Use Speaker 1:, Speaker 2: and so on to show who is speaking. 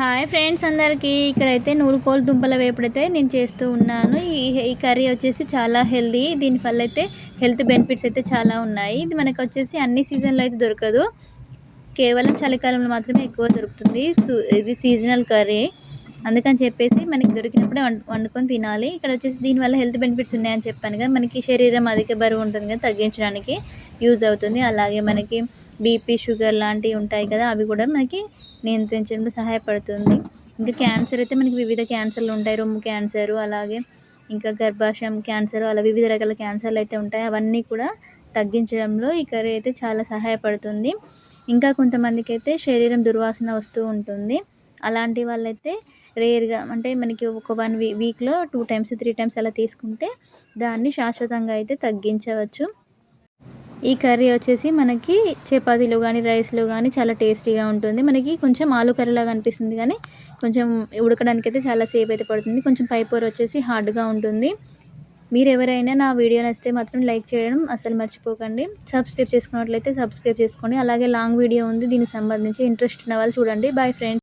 Speaker 1: Hi friends అందరికీ. ఇక్కడైతే నూరుకోలు దుంపల వేపుడైతే నేను చేస్తూ ఉన్నాను. ఈ ఈ కర్రీ వచ్చేసి చాలా హెల్దీ. దీనివల్ల అయితే హెల్త్ బెనిఫిట్స్ అయితే చాలా ఉన్నాయి. ఇది మనకు వచ్చేసి అన్ని సీజన్లో అయితే దొరకదు. కేవలం చలికాలంలో మాత్రమే ఎక్కువ దొరుకుతుంది. ఇది సీజనల్ కర్రీ. అందుకని చెప్పేసి మనకి దొరికినప్పుడే వండుకొని తినాలి. ఇక్కడ వచ్చేసి దీనివల్ల హెల్త్ బెనిఫిట్స్ ఉన్నాయని చెప్పాను కదా. మనకి శరీరం అధిక బరువు ఉంటుంది కదా తగ్గించడానికి. యూజ్ అవుతుంది. అలాగే మనకి బీపీ షుగర్ లాంటివి ఉంటాయి కదా అవి కూడా మనకి నియంత్రించడంలో సహాయపడుతుంది. ఇంకా క్యాన్సర్ అయితే మనకి వివిధ క్యాన్సర్లు ఉంటాయి. రొమ్ము క్యాన్సరు అలాగే ఇంకా గర్భాశయం క్యాన్సర్ అలా వివిధ రకాల క్యాన్సర్లు అయితే ఉంటాయి. అవన్నీ కూడా తగ్గించడంలో ఈ కర్రీ అయితే చాలా సహాయపడుతుంది. ఇంకా కొంతమందికి అయితే శరీరం దుర్వాసన వస్తూ ఉంటుంది. అలాంటి వాళ్ళైతే రేర్గా అంటే మనకి ఒక వన్ వీ వీక్లో టూ టైమ్స్ త్రీ టైమ్స్ అలా తీసుకుంటే దాన్ని శాశ్వతంగా అయితే తగ్గించవచ్చు. ఈ కర్రీ వచ్చేసి మనకి చపాతీలో కానీ రైస్లో కానీ చాలా టేస్టీగా ఉంటుంది. మనకి కొంచెం ఆలు కర్రీలాగా అనిపిస్తుంది కానీ కొంచెం ఉడకడానికి అయితే చాలా సేపు అయితే పడుతుంది. కొంచెం పైపూర వచ్చేసి హార్డ్గా ఉంటుంది. మీరు ఎవరైనా నా వీడియో నచ్చితే మాత్రం లైక్ చేయడం అసలు మర్చిపోకండి. సబ్స్క్రైబ్ చేసుకున్నట్లయితే సబ్స్క్రైబ్ చేసుకోండి. అలాగే లాంగ్ వీడియో ఉంది. దీనికి సంబంధించి ఇంట్రెస్ట్ ఉన్న వాళ్ళు చూడండి. Bye friends